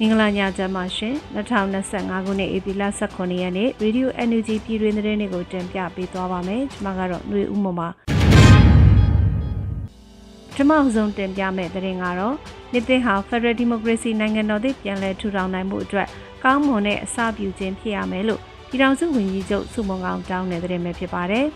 မင်္ဂလာညချမ်းပါရှင်2025ခုနှစ်ဧပြီလ18ရက်နေ့ Radio Energy ပြည်တွင်သတင်းတွေကိုတင်ပြပေးသွားပါမယ်ကျွန်မကတော့ຫນွေဦးမပါကျွန်မအဆုံးတင်ပြမယ့်သတင်းကတော့နှစ်သိဟာ Federal Democracy နိုင်ငံတော်သစ်ပြန်လည်ထူထောင်နိုင်မှုအတွက်ကောင်းမွန်တဲ့အစပြုခြင်းဖြစ်ရမယ်လို့ပြည်ထောင်စုဝန်ကြီးချုပ်စုမုံကောင်တောင်းတဲ့သတင်းပဲဖြစ်ပါတယ်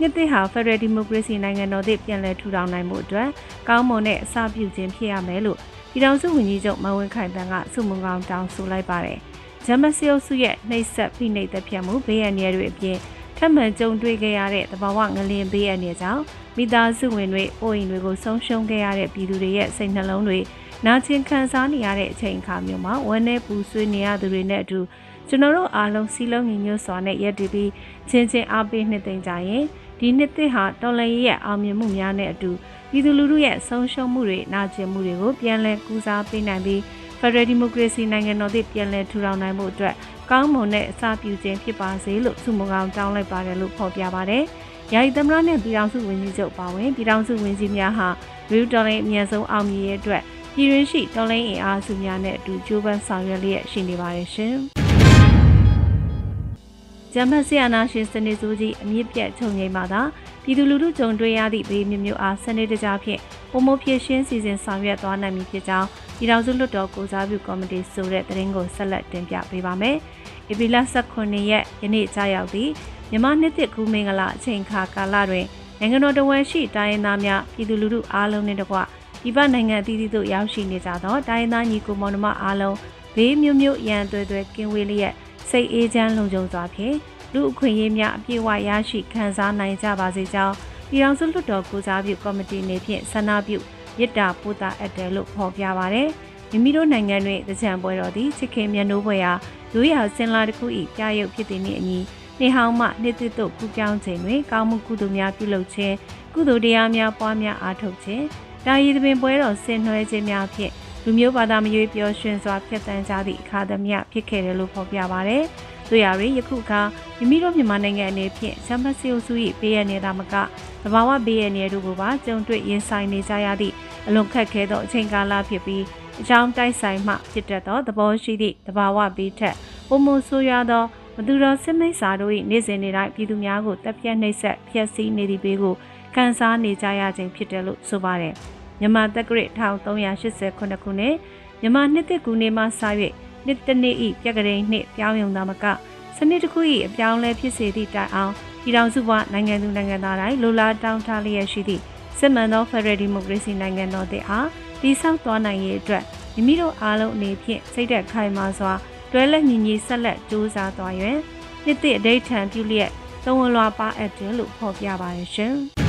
နှစ်သိဟာ Federal Democracy နိုင်ငံတော်သစ်ပြန်လည်ထူထောင်နိုင်မှုအတွက်ကောင်းမွန်တဲ့အစပြုခြင်းဖြစ်ရမယ်လို့ ပြည်ထောင်စုဝန်ကြီးချုပ်မဝင်းခိုင်တန်းကစုမုံကောင်တောင်းဆိုလိုက်ပါတယ်။ဂျမစီယုစုရဲ့နှိပ်စက်ဖိနှိပ်သက်ဖြတ်မှုဘေးအန္တရာယ်တွေအပြင်ထပ်မံကြုံတွေ့ခဲ့ရတဲ့တဘာဝငလင်ဘေးအန္တရာယ်ကြောင့်မိသားစုဝင်တွေအိုးအိမ်တွေကိုဆုံးရှုံးခဲ့ရတဲ့ပြည်သူတွေရဲ့စိတ်နှလုံးတွေနာကျင်ခံစားနေရတဲ့အချိန်အခါမျိုးမှာဝမ်းနည်းပူဆွေးနေရသူတွေနဲ့အတူကျွန်တော်တို့အားလုံးစီလုံးညီညွတ်စွာနဲ့ရည်တည်ပြီးချင်းချင်းအားပေးနှစ်သိမ့်ကြရင်ဒီနှစ်သစ်ဟာတော်လည်ရဲ့အောင်မြင်မှုများနဲ့အတူ ပြည်သူလူထုရဲ့ဆုံးရှုံးမှုတွေနာကျင်မှုတွေကိုပြန်လည်ကူစားပေးနိုင်ပြီး Federal Democracy နိုင်ငံတော်သစ်ပြန်လည်ထူထောင်နိုင်မှုအတွက်ကောင်းမွန်တဲ့အစပြုခြင်းဖြစ်ပါစေလို့စုမကောင်တောင်းလိုက်ပါတယ်လို့ဖော်ပြပါတယ်။ယာယီသမရနဲ့ပြည်ထောင်စုဝန်ကြီးချုပ်ပါဝင်ပြည်ထောင်စုဝန်ကြီးများဟာရီတော်လိုင်းအမြန်ဆုံးအောင်မြင်ရေးအတွက်ပြည်ရင်းရှိတော်လိုင်းအင်အားစုများနဲ့အတူကြိုးပမ်းဆောင်ရွက်လျက်ရှိနေပါတယ်ရှင်။ ဂျမတ်ဆီယနာရှင်စနစ်စုကြီးအမြင့်ပြတ်ချုပ်ငိမ့်မှသာပြည်သူလူထုကြုံတွေ့ရသည့်ဘေးမျိုးမျိုးအားစနစ်တကျဖြင့်ပုံမဖြစ်ရှင်းစီစဉ်ဆောင်ရွက်သွားနိုင်မည်ဖြစ်ကြောင်းပြည်ထောင်စုလွှတ်တော်ကိုစားပြုကော်မတီဆိုတဲ့သတင်းကိုဆက်လက်တင်ပြပေးပါမယ်။ဧပြီလ18ရက်ယနေ့ကြာရောက်သည့်မြန်မာနှစ်သစ်ကူးမင်္ဂလာအချိန်အခါကာလတွင်နိုင်ငံတော်တော်ဝန်ရှိတိုင်းရင်းသားများပြည်သူလူထုအားလုံးနှင့်တကွဒီပနိုင်ငံအသီးသီးသို့ရောက်ရှိနေကြသောတိုင်းရင်းသားညီကိုမောင်နှမအားလုံးဘေးမျိုးမျိုးရန်သွဲသွဲကင်းဝေးလျက် စိတ်အေးချမ်းလုံခြုံစွာဖြင့်လူအခွင့်အရေးများအပြည့်အဝရရှိခံစားနိုင်ကြပါစေကြောင်းပြည်ထောင်စုလွှတ်တော်ကိုစားပြုကော်မတီနေဖြင့်ဆန္ဒပြုရစ်တာပို့တာအပ်တယ်လို့ဖော်ပြပါရယ်မိမိတို့နိုင်ငံတွင်တကြံပွဲတော်သည်ချစ်ခင်မြတ်နိုးပွဲရာရိုးရာစင်လာတစ်ခု၏ပြရုပ်ဖြစ်သည်နှင့်အညီနေဟောင်းမှနှစ်သစ်သို့ကူးပြောင်းခြင်းတွင်ကောင်းမှုကုသိုလ်များပြုလုပ်ခြင်းကုသိုလ်တရားများပွားများအားထုတ်ခြင်းတာရီသပင်ပွဲတော်ဆင်နွှဲခြင်းများဖြင့် လူမျိုးဘာသာမရွေးပျော်ရွှင်စွာဖျက်ဆီးကြသည့်အခါသမယဖြစ်ခဲ့တယ်လို့ဖော်ပြပါရယ်တွေ့ရရင်ယခုအခါမိမိတို့မြန်မာနိုင်ငံအနေဖြင့်ချမ်ပစီယိုစု၏ဘေးရနေတာမကသဘာဝဘေးရနေတို့ကိုပါကြုံတွေ့ရင်ဆိုင်နေကြရသည့်အလွန်ခက်ခဲသောအချိန်ကာလဖြစ်ပြီးအကြောင်းတိုက်ဆိုင်မှဖြစ်တတ်သောသဘောရှိသည့်သဘာဝဘေးထက်ပုံမဆိုးရသောမသူတော်စစ်မိတ်စာတို့၏နေ့စဉ်နေ့တိုင်းပြည်သူများကိုတပ်ပြတ်နှိပ်စက်ဖျက်ဆီးနေသည့်ဘေးကိုခံစားနေကြရခြင်းဖြစ်တယ်လို့ဆိုပါတယ် မြန်မာတက္ကရာ1389ခုနှစ်မြန်မာနှစ်သက်ကူနေမှစ၍နှစ်တနေ့ဤပြက်ကလေးနှင့်ပြောင်းယုံသားမကစနစ်တစ်ခု၏အပြောင်းလဲဖြစ်စေသည့်တိုင်အောင်ပြည်ထောင်စုဘဝနိုင်ငံသူနိုင်ငံသားတိုင်းလိုလားတောင်းထားလျက်ရှိသည့်စစ်မှန်သော Federal Democracy နိုင်ငံတော်တည်အားတည်ဆောက်သွားနိုင်ရေးအတွက်မိမိတို့အားလုံးအနေဖြင့်စိတ်သက်ခိုင်မာစွာတွဲလက်ညီညီဆက်လက်ကြိုးစားသွားရင်နှစ်သည့်အဋိဌံပြုလျက်သုံးဝလွာပါအပ်တယ်လို့ဖော်ပြပါရရှင်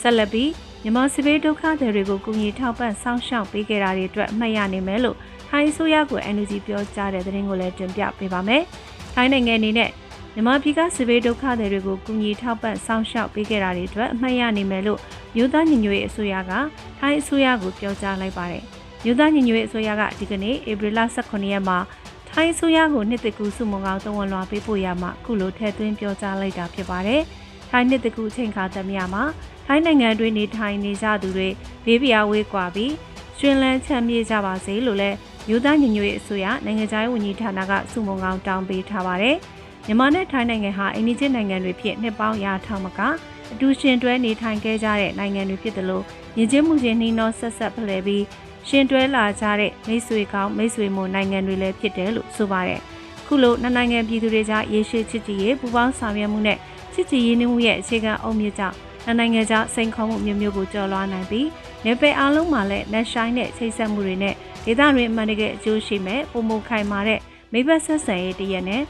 ဆက်လက်ပြီးမြန်မာစစ်ဘေးဒုက္ခသည်တွေကိုကူညီထောက်ပံ့စောင့်ရှောက်ပေးကြတာတွေအတွက်အမှတ်ရနိုင်မယ်လို့ထိုင်းဆိုရကို NUG ပြောကြားတဲ့သတင်းကိုလည်းတင်ပြပေးပါမယ်။ထိုင်းနိုင်ငံအနေနဲ့မြန်မာပြည်ကစစ်ဘေးဒုက္ခသည်တွေကိုကူညီထောက်ပံ့စောင့်ရှောက်ပေးခဲ့တာတွေအတွက်အမှတ်ရနိုင်မယ်လို့မြို့သားညီညွတ်ရေးအစိုးရကထိုင်းအစိုးရကိုပြောကြားလိုက်ပါတယ်။မြို့သားညီညွတ်ရေးအစိုးရကဒီကနေ့ဧပြီလ18ရက်မှာထိုင်းအစိုးရကိုနှစ်တကူစုမုံကောင်တဝန်လွှာပေးပို့ရမှာအခုလိုထည့်သွင်းပြောကြားလိုက်တာဖြစ်ပါတယ်။ထိုင်းနှစ်တကူချိန်ခါသမယမှာ ထိုင်းနိုင်ငံတွင်နေထိုင်နေကြသူတွေဘေးပြားဝေးကွာပြီးရှင်လန်းချမ်းမြေ့ကြပါစေလို့လည်းမြို့သားညီညွတ်ရေးအစိုးရနိုင်ငံခြားရေးဝန်ကြီးဌာနကစုမုံကောင်တောင်းပေးထားပါတယ်။မြန်မာနဲ့ထိုင်းနိုင်ငံဟာအိန္ဒိယနိုင်ငံတွေဖြစ်နှစ်ပေါင်းရာထောင်မကအတူရှင်တွဲနေထိုင်ခဲ့ကြတဲ့နိုင်ငံတွေဖြစ်တယ်လို့ယဉ်ကျေးမှုချင်းနှီးနှောဆက်ဆက်ဖလှယ်ပြီးရှင်တွဲလာကြတဲ့မိတ်ဆွေကောင်းမိတ်ဆွေမို့နိုင်ငံတွေလည်းဖြစ်တယ်လို့ဆိုပါတယ်။ခုလိုနှစ်နိုင်ငံပြည်သူတွေကြားရေရှည်ချစ်ကြည်ရေးပူးပေါင်းဆောင်ရွက်မှုနဲ့ချစ်ကြည်ရေးနှမှုရဲ့အခြေခံအုံမြစ်ကြောင့် နိုင်ငံခြားစိန်ခေါ်မှုမျိုးမျိုးကိုကျော်လွှားနိုင်ပြီးနေပယ်အားလုံးမှာလည်းလက်ဆိုင်တဲ့ချိတ်ဆက်မှုတွေနဲ့ဒေသတွင်းအမှန်တကယ်အကျိုးရှိမဲ့ပုံမခိုင်မာတဲ့မိဘဆက်ဆံရေးတရက်နဲ့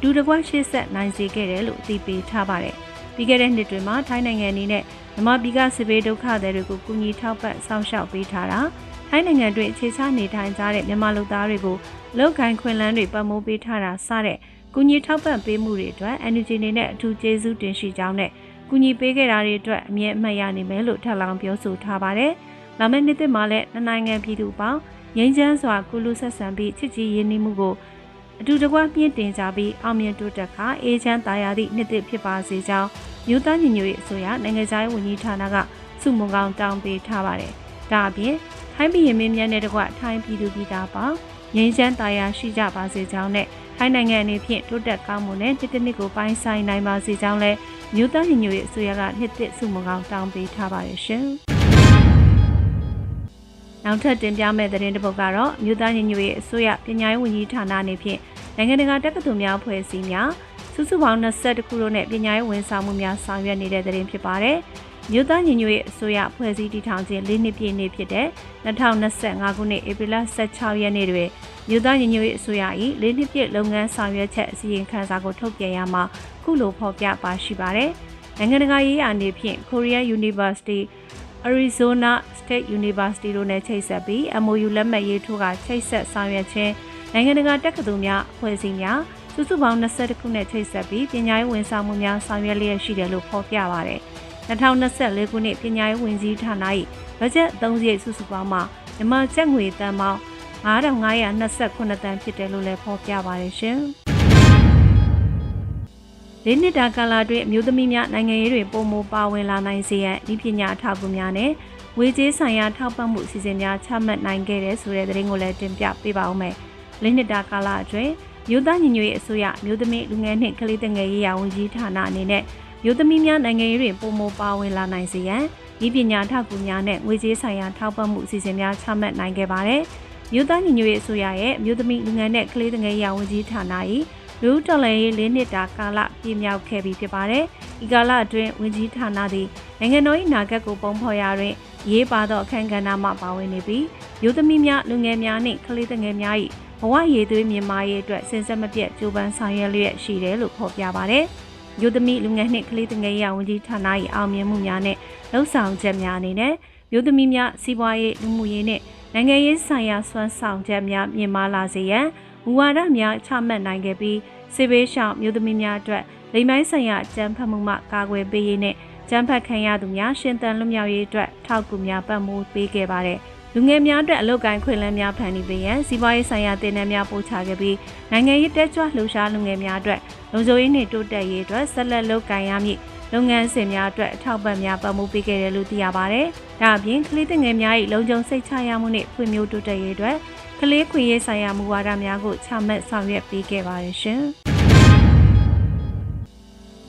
ဒူတကွရှေ့ဆက်နိုင်စေခဲ့တယ်လို့အသိပေးထားပါတယ်။ပြီးခဲ့တဲ့နှစ်တွင်မှာထိုင်းနိုင်ငံအနေနဲ့မြန်မာပြည်ကစစ်ဘေးဒုက္ခသည်တွေကိုကူညီထောက်ပံ့ဆောင်ရှောက်ပေးထားတာထိုင်းနိုင်ငံတွင်အခြေချနေထိုင်ကြတဲ့မြန်မာလူသားတွေကိုလောက်ကိုင်းခွင်လန်းတွေပတ်မိုးပေးထားတာစတဲ့ကူညီထောက်ပံ့ပေးမှုတွေအတွက် energy နေနဲ့အထူးကျေးဇူးတင်ရှိကြောင်းနဲ့ ကူညီပေးခဲ့တာတွေအတွက်အမြဲအမှတ်ရနိုင်မယ်လို့ထပ်လောင်းပြောဆိုထားပါတယ်။လာမယ့်နှစ်သစ်မှာလည်းနိုင်ငံပြည်သူပေါင်းငြိမ်းချမ်းစွာကုလူဆက်ဆံပြီးချစ်ကြည်ရင်းနှီးမှုကိုအတူတကွမြင့်တင်ကြပြီးအောင်မြင်တိုးတက်ခါအေးချမ်းသာယာသည့်နှစ်သစ်ဖြစ်ပါစေကြောင်းမြို့သားညီညွတ်ရေးအစိုးရနိုင်ငံခြားရေးဝန်ကြီးဌာနကစုမုံကောင်တောင်းပေးထားပါတယ်။ဒါအပြင်ထိုထိုင်းပြည်ရင်မင်းမြတ်နဲ့တကွထိုင်းပြည်သူပြည်သားပေါင်းငြိမ်းချမ်းသာယာရှိကြပါစေကြောင်းနဲ့ထိုင်းနိုင်ငံအနေဖြင့်တိုးတက်ကောင်းမွန်တဲ့တစ်တစ်နှစ်ကိုပိုင်းဆိုင်နိုင်ပါစေကြောင်းလည်း မြို့သားညီညွတ်ရေးအစိုးရကနှစ်သက်စုမကောင်းတောင်းပေးထားပါတယ်ရှင်။နောက်ထပ်တင်ပြမယ့်သတင်းတစ်ပုဒ်ကတော့မြို့သားညီညွတ်ရေးအစိုးရပညာရေးဝန်ကြီးဌာနအနေဖြင့်နိုင်ငံတကာတက္ကသိုလ်များဖွဲ့စည်းများစုစုပေါင်း22ခုတို့နဲ့ပညာရေးဝန်ဆောင်မှုများဆောင်ရွက်နေတဲ့သတင်းဖြစ်ပါတယ်။မြို့သားညီညွတ်ရေးအစိုးရဖွဲ့စည်းတည်ထောင်ခြင်း၄နှစ်ပြည့်နေ့ဖြစ်တဲ့2025ခုနှစ်ဧပြီလ16ရက်နေ့တွင်မြို့သားညီညွတ်ရေးအစိုးရ၏၄နှစ်ပြည့်လုပ်ငန်းဆောင်ရွက်ချက်အစီရင်ခံစာကိုထုတ်ပြန်ရမှာ ခုလိုဖော်ပြပါရှိပါတယ်။နိုင်ငံတကာရေးရာအနေဖြင့် Korea University Arizona State University တို့နဲ့ချိတ်ဆက်ပြီး MOU လက်မှတ်ရေးထိုးကချိတ်ဆက်ဆောင်ရွက်ခြင်းနိုင်ငံတကာတက္ကသိုလ်များအဖွဲ့အစည်းများစုစုပေါင်း22ခုနဲ့ချိတ်ဆက်ပြီးပညာရေးဝန်ဆောင်မှုများဆောင်ရွက်လျက်ရှိတယ်လို့ဖော်ပြပါရတယ်။2024ခုနှစ်ပညာရေးဝန်ကြီးဌာန၏ဘတ်ဂျက်3ရိပ်စုစုပေါင်းမှာမြန်မာကျပ်ငွေတန်ပေါင်း9528တန်ဖြစ်တယ်လို့လည်းဖော်ပြပါတယ်ရှင်။ လေးနှစ်တာကာလအတွင်းအမျိုးသမီးများနိုင်ငံရေးတွေပုံမပါဝင်လာနိုင်စေရန်ဤပညာအထောက်အကူများနဲ့ဝေကျေးဆိုင်ရာထောက်ပံ့မှုအစီအစဉ်များချမှတ်နိုင်ခဲ့တဲ့ဆိုတဲ့သတင်းကိုလည်းတင်ပြပေးပါဦးမယ်။လေးနှစ်တာကာလအတွင်းမြို့သားညီညွတ်ရေးအစိုးရမြို့သမီးလူငယ်နှင့်ကလေးငယ်ရေးရာဝန်ကြီးဌာနအနေနဲ့မြို့သမီးများနိုင်ငံရေးတွင်ပုံမပါဝင်လာနိုင်စေရန်ဤပညာထောက်ကူများနဲ့ငွေကြေးဆိုင်ရာထောက်ပံ့မှုအစီအစဉ်များချမှတ်နိုင်ခဲ့ပါတယ်။မြို့သားညီညွတ်ရေးအစိုးရရဲ့မြို့သမီးလူငယ်နဲ့ကလေးငယ်ရေးရာဝန်ကြီးဌာန၏ လူတော်လှန်ရေး၄နှစ်တာကာလပြည့်မြောက်ခဲ့ပြီဖြစ်ပါတယ်။ဤကာလအတွင်းဝန်ကြီးဌာနသည်နိုင်ငံတော်၏နာဂတ်ကိုပုံဖော်ရာတွင်ရေးပါသောအခမ်းကဏ္ဍမှပါဝင်နေပြီးမြို့သမီးများလူငယ်များနှင့်ကလေးငယ်များ၏ဘဝရည်သွေးမြင့်မားရေးအတွက်စင်စက်မပြတ်ကြိုးပမ်းဆောင်ရွက်လျက်ရှိတယ်လို့ဖော်ပြပါတယ်။မြို့သမီးလူငယ်နှင့်ကလေးငယ်ရာဝန်ကြီးဌာန၏အောင်မြင်မှုများနဲ့လှုပ်ဆောင်ချက်များအနေနဲ့မြို့သမီးများစီးပွားရေးလူမှုရေးနှင့်နိုင်ငံရေးဆိုင်ရာစွမ်းဆောင်ချက်များမြင့်မားလာစေရန် မူဝါဒများချမှတ်နိုင်ခဲ့ပြီးစေဘေးရှောင်မျိုးသမီးများအတွက်လိမ်မိုင်းဆိုင်ရာကြမ်းဖက်မှုမှကာကွယ်ပေးရေးနဲ့ကြမ်းဖက်ခံရသူများရှင်သန်လွတ်မြောက်ရေးအတွက်ထောက်ကူများပံ့ပိုးပေးခဲ့ပါတယ်။လူငယ်များအတွက်အလုပ်ကိုင်းခွင့်လန်းများဖန်တီးပေးရန်စီးပွားရေးဆိုင်ရာတင်နန်းများပို့ချခဲ့ပြီးနိုင်ငံရေးတက်ကြွလှုပ်ရှားလူငယ်များအတွက်လုံခြုံရေးနှင့်တိုးတက်ရေးအတွက်ဆက်လက်လုပ်ကိုင်ရမည့်လုပ်ငန်းစဉ်များအတွက်အထောက်ပံ့များပံ့ပိုးပေးခဲ့တယ်လို့သိရပါတယ်။ဒါအပြင်ကလေးငယ်များ၏လုံခြုံစိတ်ချရမှုနှင့်ဖွံ့ဖြိုးတိုးတက်ရေးအတွက် ကလေးခွင့်ရေးဆိုင်ရာမူဝါဒများကိုချမှတ်ဆောင်ရွက်ပေးခဲ့ပါတယ်ရှင်။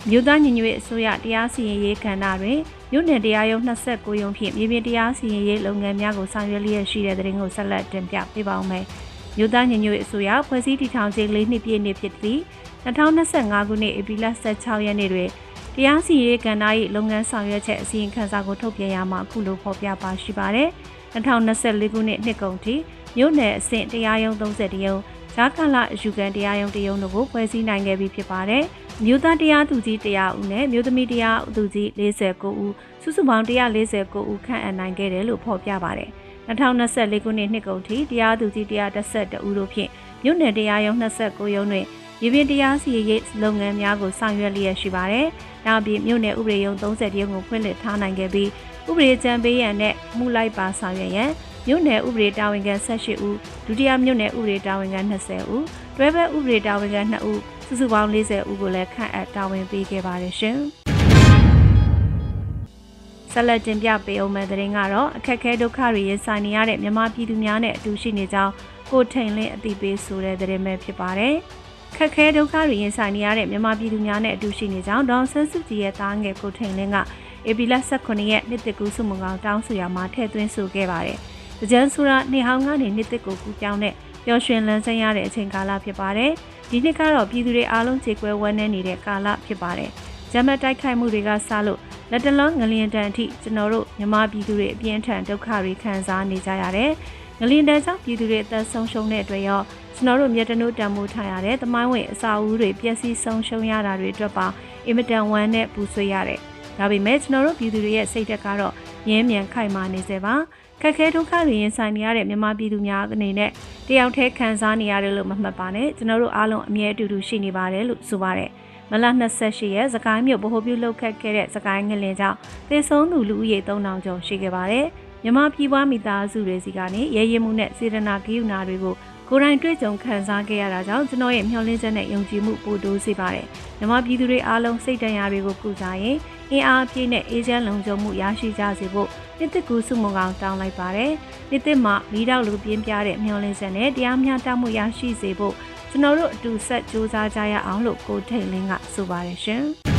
မြို့သားညီညွတ်ရေးအစိုးရတရားစီရင်ရေးကဏ္ဍတွင်မြို့နယ်တရားရုံး29ရုံးဖြင့်မြေပြင်တရားစီရင်ရေးလုပ်ငန်းများကိုဆောင်ရွက်လျက်ရှိတဲ့တဲ့ရင်ကိုဆက်လက်တင်ပြပေးပါောင်းမယ်။မြို့သားညီညွတ်ရေးအစိုးရဖွဲ့စည်းတည်ထောင်ခြင်း၄နှစ်ပြည့်နှစ်ဖြစ်သည့်2025ခုနှစ်ဧပြီလ16ရက်နေ့တွင်တရားစီရင်ရေးကဏ္ဍ၏လုပ်ငန်းဆောင်ရွက်ချက်အစီရင်ခံစာကိုထုတ်ပြန်ရမှာအခုလိုဖော်ပြပါရှိပါတယ်။ 2024ခုနှစ်နှစ်ကုန်ထိမြို့နယ်အဆင့်တရားရုံး30ရုံးဂျာကာလအယူခံတရားရုံးတရုံးတို့ကိုဖွဲ့စည်းနိုင်ခဲ့ပြီဖြစ်ပါတယ်။မြို့သားတရားသူကြီး100ဦးနဲ့မြို့သမီးတရားသူကြီး49ဦးစုစုပေါင်း149ဦးခန့်အပ်နိုင်ခဲ့တယ်လို့ဖော်ပြပါတယ်။2024ခုနှစ်နှစ်ကုန်ထိတရားသူကြီး112ဦးတို့ဖြင့်မြို့နယ်တရားရုံး29ရုံးတွင်ပြည်ပြတရားစီရေးလုပ်ငန်းများကိုဆောင်ရွက်လျက်ရှိပါတယ်။ဒါအပြင်မြို့နယ်ဥပဒေရုံး30ရုံးကိုဖွင့်လှစ်ထားနိုင်ခဲ့ပြီး ဥပဒေကြံပေးရန်နဲ့မှုလိုက်ပါဆောင်ရွက်ရန်မြို့နယ်ဥပဒေတာဝန်ခံ18ဦးဒုတိယမြို့နယ်ဥပဒေတာဝန်ခံ20ဦးတွဲဘက်ဥပဒေတာဝန်ခံ2ဦးစုစုပေါင်း40ဦးကိုလည်းခန့်အပ်တာဝန်ပေးခဲ့ပါတယ်ရှင်ဆက်လက်တင်ပြပေးအောင်မယ့်သတင်းကတော့အခက်အခဲဒုက္ခတွေရင်ဆိုင်နေရတဲ့မြန်မာပြည်သူများနဲ့အတူရှိနေကြောင်းကိုထိန်လင်းအသိပေးဆိုတဲ့သတင်းပဲဖြစ်ပါတယ်။ခက်ခဲဒုက္ခတွေရင်ဆိုင်နေရတဲ့မြန်မာပြည်သူများနဲ့အတူရှိနေကြောင်းဒေါန်ဆန်းစုကြည်ရဲ့တားငယ်ကိုထိန်လင်းက ဧပြီလ18ရက်နှစ်တကူစုမုံကောင်တောင်းဆိုရမှာထည့်သွင်းဆိုခဲ့ပါတယ်။။ကြံဆိုတာနေဟောင်းကနေနှစ်သစ်ကိုကူပြောင်းတဲ့ပျော်ရွှင်လန်းဆန်းရတဲ့အချိန်ကာလဖြစ်ပါတယ်။ဒီနှစ်ကတော့ပြည်သူတွေအားလုံးခြေကွဲဝန်းနေနေတဲ့ကာလဖြစ်ပါတယ်။ဂျမတ်တိုက်ခိုက်မှုတွေကစလို့လက်တလုံးငလျင်တန်အထိကျွန်တော်တို့မြမပြည်သူတွေအပြင်းထန်ဒုက္ခတွေခံစားနေကြရတယ်။ငလျင်တန်ကြောင့်ပြည်သူတွေအသက်ဆုံးရှုံးတဲ့အတွက်ရောကျွန်တော်တို့မြေတနုတံမိုးထားရတဲ့သမိုင်းဝင်အစာအုပ်တွေပျက်စီးဆုံးရှုံးရတာတွေအတွက်ပါအင်မတန်ဝမ်းနဲ့ပူဆွေးရတယ်။ ဒါပေမဲ့ကျွန်တော်တို့ပြည်သူတွေရဲ့စိတ်ဓာတ်ကတော့ရင်းမြန်ခိုင်မာနေစေပါ။ခက်ခဲဒုက္ခတွေရင်ဆိုင်နေရတဲ့မြန်မာပြည်သူများအနေနဲ့တယောက်တည်းခံစားနေရတယ်လို့မမှတ်ပါနဲ့ကျွန်တော်တို့အားလုံးအမြဲအတူတူရှိနေပါတယ်လို့ဆိုပါတယ်မလ28ရက်စကိုင်းမြို့ဗဟိုပြုလုပ်ခတ်ခဲ့တဲ့စကိုင်းငလင်ကြောင့်သေဆုံးသူလူဦးရေ3000ကျော်ရှိခဲ့ပါတယ်မြန်မာပြည်ပွားမိသားစုတွေစီကနေရဲရဲမှုနဲ့စေတနာဂရုဏာတွေကိုကိုယ်တိုင်တွေ့ကြုံခံစားခဲ့ရတာကြောင့်ကျွန်တော်ရဲ့မျှော်လင့်ချက်နဲ့ယုံကြည်မှုပိုတိုးစေပါတယ်။မြမပြည်သူတွေအားလုံးစိတ်တရားတွေကိုကုစားရင် အင်အားပြည့်နဲ့အေဂျင့်လုံခြုံမှုရရှိကြစေဖို့နှစ်သက်ကူစုမုံကောင်တောင်းလိုက်ပါတယ်။နှစ်သက်မှာမီးတောက်လူပြင်းပြတဲ့မျောလင်းချက်နဲ့တရားမျှတမှုရရှိစေဖို့ကျွန်တော်တို့အတူဆက်စူးစမ်းကြရအောင်လို့ကိုထိတ်လင်းကဆိုပါတယ်ရှင်။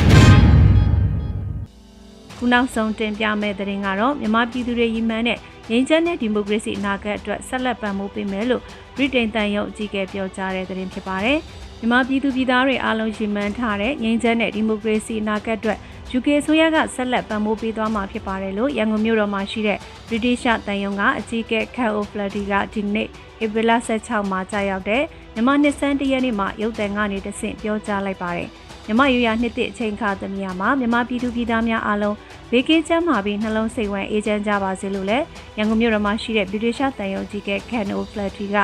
ခုနောက်ဆုံးတင်ပြမယ့်သတင်းကတော့မြန်မာပြည်သူတွေရည်မှန်းတဲ့ငြိမ်းချမ်းတဲ့ဒီမိုကရေစီအနာဂတ်အတွက်ဆက်လက်ပံ့ပိုးပေးမယ်လို့ဗြိတိန်တန်ယုံအကြီးအကဲပြောကြားတဲ့သတင်းဖြစ်ပါတယ်။မြန်မာပြည်သူပြည်သားတွေအားလုံးရည်မှန်းထားတဲ့ငြိမ်းချမ်းတဲ့ဒီမိုကရေစီအနာဂတ်အတွက် UK ဆိုရကဆက်လက်ပံ့ပိုးပေးသွားမှာဖြစ်ပါတယ်လို့ရန်ကုန်မြို့တော်မှာရှိတဲ့ British တန်ယုံကအကြီးအကဲ Kat O'Flaherty ကဒီနေ့ဧပြီလ16မှာကြာရောက်တဲ့မြန်မာနှစ်စန်းတရက်နေ့မှာရုပ်သံကနေတဆင့်ပြောကြားလိုက်ပါတယ်။မြန်မာရွရနှစ်သစ်အချိန်ခါသမီးယာမှာမြန်မာပြည်သူပြည်သားများအားလုံးဘေးကင်းချမ်းသာပြီးနှလုံးစိတ်ဝမ်းအေးချမ်းကြပါစေလို့လည်းရန်ကုန်မြို့တော်မှာရှိတဲ့ British တန်ယုံကြီးက Kat O'Flaherty က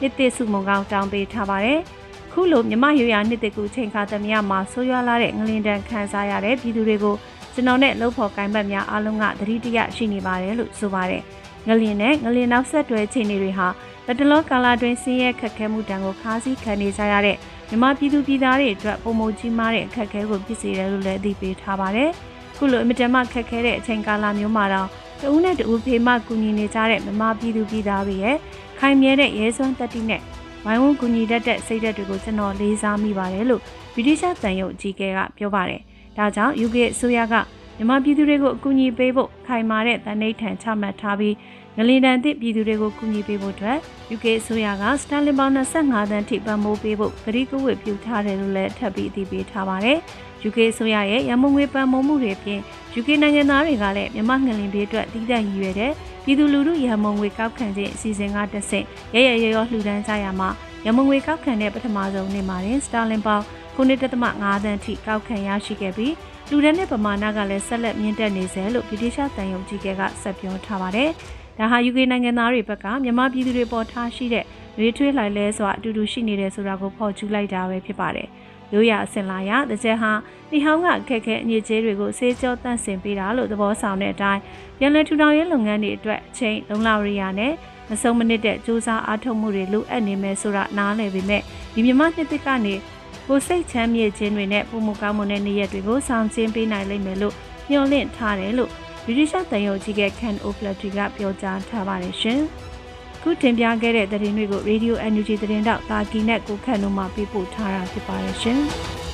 နှစ်သစ်စုမုံကောင်းတောင်းပေးထားပါတယ်။ ခုလိုမြမရွရနှစ်တကူချိန်ခါသမယမှာဆိုးရွားလာတဲ့ငလင်တန်ခံစားရတဲ့ပြည်သူတွေကိုကျွန်တော်နဲ့လှုပ်ဖော်ကိုင်းဘတ်များအားလုံးကသတိတရရှိနေပါတယ်လို့ဆိုပါတယ်။ငလင်နဲ့ငလင်နောက်ဆက်တွဲချိန်တွေဟာလက်တလောကာလာတွင်ဆင်းရဲခက်ခဲမှုတံကိုခါးစည်းခံနေကြရတဲ့မြမပြည်သူပြည်သားတွေအတွက်ပုံမကြီးမားတဲ့အခက်အခဲကိုဖြစ်စေတယ်လို့လည်းအသိပေးထားပါတယ်။ခုလိုအင်မတန်မှခက်ခဲတဲ့အချိန်ကာလမျိုးမှာတော့တဦးနဲ့တဦးဖေးမကူညီနေကြတဲ့မြမပြည်သူပြည်သားတွေရဲ့ခိုင်မြဲတဲ့ရဲစွမ်းတက်တိနဲ့ ဝိုင်းဝန်းကူညီတတ်တဲ့စိတ်ဓာတ်တွေကိုကျွန်တော်လေးစားမိပါတယ်လို့ဗြိတိရှတန်ရုပ်အကြီးအကဲကပြောပါတယ်။ဒါကြောင့် UK အစိုးရက မြန်မာပြည်သူတွေကိုအကူအညီပေးဖို့ခိုင်မာတဲ့တန်ဋိဌာန်ချမှတ်ထားပြီးငလင်တန်သည့်ပြည်သူတွေကိုကူညီပေးဖို့အတွက် UK အစိုးရကစတာလင်ပေါင်း25တန်းထိပံ့ပိုးပေးဖို့ဂရီးကဝစ်ပြုထားတယ်လို့လည်းထပ်ပြီးအသိပေးထားပါတယ်။ UK အစိုးရရဲ့ရမုံငွေပံ့ပိုးမှုတွေအပြင် UK နိုင်ငံသားတွေကလည်းမြန်မာငလင်ပြည်အတွက်တည်တံ့ရည်ရွယ်တဲ့ပြည်သူလူထုရမုံငွေကောက်ခံခြင်းအစီအစဉ်ကတစ်ဆင့်ရရရရောလှူဒန်းကြရမှာရမုံငွေကောက်ခံတဲ့ပထမဆုံးနေ့မှာတင်စတာလင်ပေါင်း 9.5တန်းထိကောက်ခံရရှိခဲ့ပြီးလူဒန်းတဲ့ပမာဏကလည်းဆက်လက်မြင့်တက်နေစေလို့ဗြိတိရှတန်ယုံကြီးကကဆက်ပြောထားပါတယ်။ဒါဟာ UK နိုင်ငံသားတွေဘက်ကမြန်မာပြည်သူတွေပေါ်ထားရှိတဲ့ရွေးထွေးလိုက်လဲစွာအတူတူရှိနေတယ်ဆိုတာကိုဖော်ကျူးလိုက်တာပဲဖြစ်ပါတယ်။ရိုးရာအစင်လာရတကြက်ဟာဒီဟောင်းကအခက်ခဲအညစ်အကြေးတွေကိုဆေးကြောတန့်စင်ပေးတာလို့သဘောဆောင်တဲ့အတိုင်းပြန်လည်ထူထောင်ရေးလုပ်ငန်းတွေအတွက်အချိန်လုံလောက်ရိယာနဲ့မဆုံးမနစ်တဲ့စူးစမ်းအားထုတ်မှုတွေလိုအပ်နေမယ်ဆိုတာနားလည်ပေမဲ့ဒီမြမနှစ်သစ်ကနေ ကိုစိတ်ချမ်းမြေ့ခြင်းတွေနဲ့ပုံမကောင်းမွန်တဲ့နေ့ရက်တွေကိုဆောင်ကျင်းပေးနိုင်လိမ့်မယ်လို့မျှော်လင့်ထားတယ်လို့ဗြိတိရှတန်ယုံကြီးက Ken O'Flaherty ကပြောကြားထားပါတယ်ရှင်။ခုတင်ပြခဲ့တဲ့သတင်းတွေကို Radio Energy သတင်းတောက်တာကီနဲ့ကိုခန့်တို့မှပြပို့ထားတာဖြစ်ပါတယ်ရှင်။